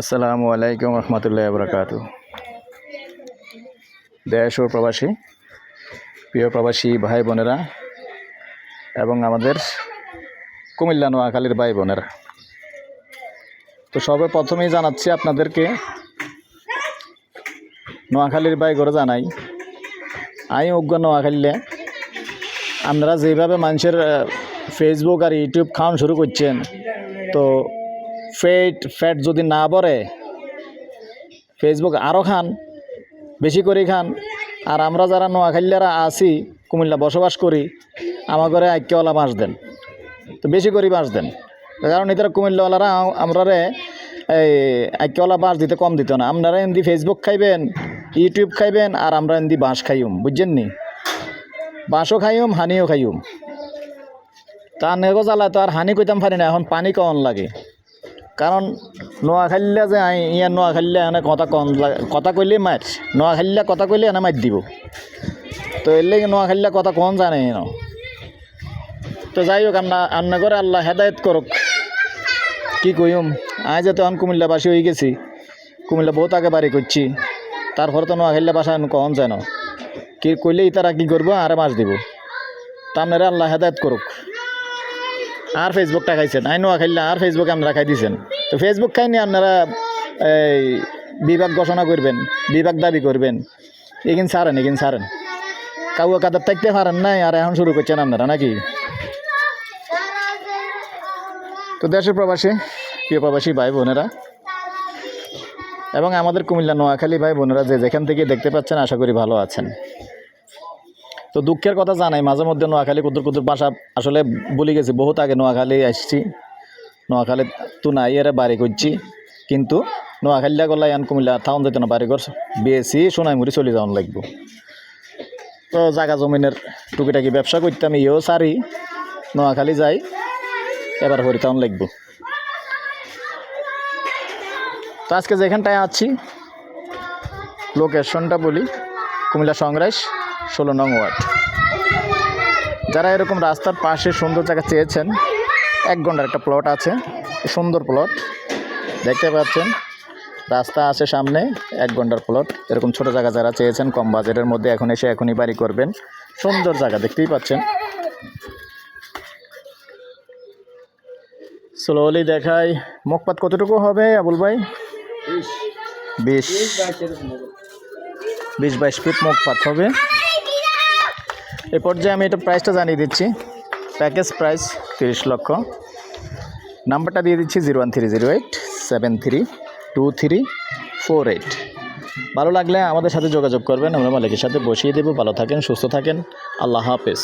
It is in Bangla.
আসসালামু আলাইকুম রহমতুল্লাহ বরকাত দেশ ও প্রবাসী, প্রিয় প্রবাসী ভাই বোনেরা এবং আমাদের কুমিল্লা নোয়াখালীর ভাই বোনেরা। তো সবে প্রথমেই জানাচ্ছি আপনাদেরকে, নোয়াখালীর ভাই করে জানাই। আমি অজ্ঞ নোয়াখালীলে আপনারা যেভাবে মানুষের ফেসবুক আর ইউটিউব খাওয়ান শুরু করছেন, তো ফেট, ফ্যাট যদি না বড়ে ফেসবুক আরও খান, বেশি করে খান। আর আমরা যারা নোয়াখালীরা আছি, কুমিল্লা বসবাস করি, আমার ঘরে আইক্যওয়ালা বাঁশ দেন। তো বেশি করে বাঁশ দেন। কারণ এদের কুমিল্লাওয়ালারা আমরা এই আইক্যওয়ালা বাঁশ দিতে কম দিত না। আপনারা এমনি ফেসবুক খাইবেন ইউটিউব খাইবেন, আর আমরা এমনি বাঁশ খাইম বুঝছেন নি? বাঁশও খাইম হানিও খাইম তা নেগো জ্বালা তো আর হানি কইতাম পারি না, এখন পানি কম লাগে। কারণ নোয়াখালীলা যে আই ইয়া নোয়াখালীলা এনে কথা কম কথা কইলে মার। নোয়াখালীলা কথা কইলে এনে মার দিব। তো এর লেগে নোয়াখালীলা কথা কম জানে ন। তো যাই হোক, আমরা আন্না করে আল্লাহ হেদায়ত করুক। কি কইম? আজ যে তখন কুমিল্লাবাসী হয়ে গেছি। কুমিল্লা বহুত আগে বাড়ি করছি। তারপরে তো নোয়াখালীলা বাসা কম যায় না কি কইলে তারা কি করব? আরে মাছ দিব। তা আপনারা আল্লাহ হেদায়ত করুক। আর ফেসবুকটা খাইছেন। আই নোয়া খাইলে আর ফেসবুক আপনারা খাই দিয়েছেন তো ফেসবুক খাইনি আপনারা, এই বিভাগ ঘোষণা করবেন, বিভাগ দাবি করবেন। এগিন সারেন এগিন সারেন কাউ কাদার থাকতে পারেন নাই, আর এখন শুরু করছেন আপনারা নাকি? তো দেশের প্রবাসী, প্রিয় প্রবাসী ভাই বোনেরা, এবং আমাদের কুমিল্লা, নোয়াখালী ভাই বোনেরা যে যেখান থেকে দেখতে পাচ্ছেন, আশা করি ভালো আছেন। তো দুঃখের কথা জানাই, মাঝে মধ্যে নোয়াখালী কুদুর কুদুর বাসা আসলে বলি গেছি, বহুত আগে নোয়াখালী আসছি। নোয়াখালী তো নাই, এরা বাড়ি করছি কিন্তু নোয়াখালীলা গলা ইয়ান কুমিল্লা থাউন যেত না বাড়ি ঘর বেশি সোনাইমুড়ি চলে যাওয়ান লাগবো। তো জাগা জমিনের টুকিটাকি ব্যবসা করতাম, ইয়েও সারি। নোয়াখালী যাই, এবার হরিতাউন লাগবো। তো আজকে যেখানটায় আছি লোকেশনটা বলি, কুমিল্লা সংগ্রাস। ষোলো নং ওয়ার্ড। যারা এরকম রাস্তার পাশে সুন্দর জায়গা চেয়েছেন এক ঘণ্টার একটা প্লট আছে সুন্দর প্লট দেখতে পাচ্ছেন রাস্তা আছে সামনে এক ঘণ্টার প্লট এরকম ছোট জায়গা যারা চেয়েছেন কম বাজেটের মধ্যে এখন এসে এখনই বাড়ি করবেন সুন্দর জায়গা দেখতেই পাচ্ছেন। স্লোলি দেখাই মুখপাত কতটুকু হবে আবুল ভাই? বিশ। বিশ বাইশ ফিট মুখপাত হবে। এ পর্যায়ে আমি এটা প্রাইসটা জানিয়ে দিচ্ছি। প্যাকেজ প্রাইস তিরিশ লক্ষ। নাম্বারটা দিয়ে দিচ্ছি zero one three zero eight seven three two three four eight ভালো লাগলে আমাদের সাথে যোগাযোগ করবেন, আমরা মালিকের সাথে বসিয়ে দেবো। ভালো থাকেন, সুস্থ থাকেন। আল্লাহ হাফেজ।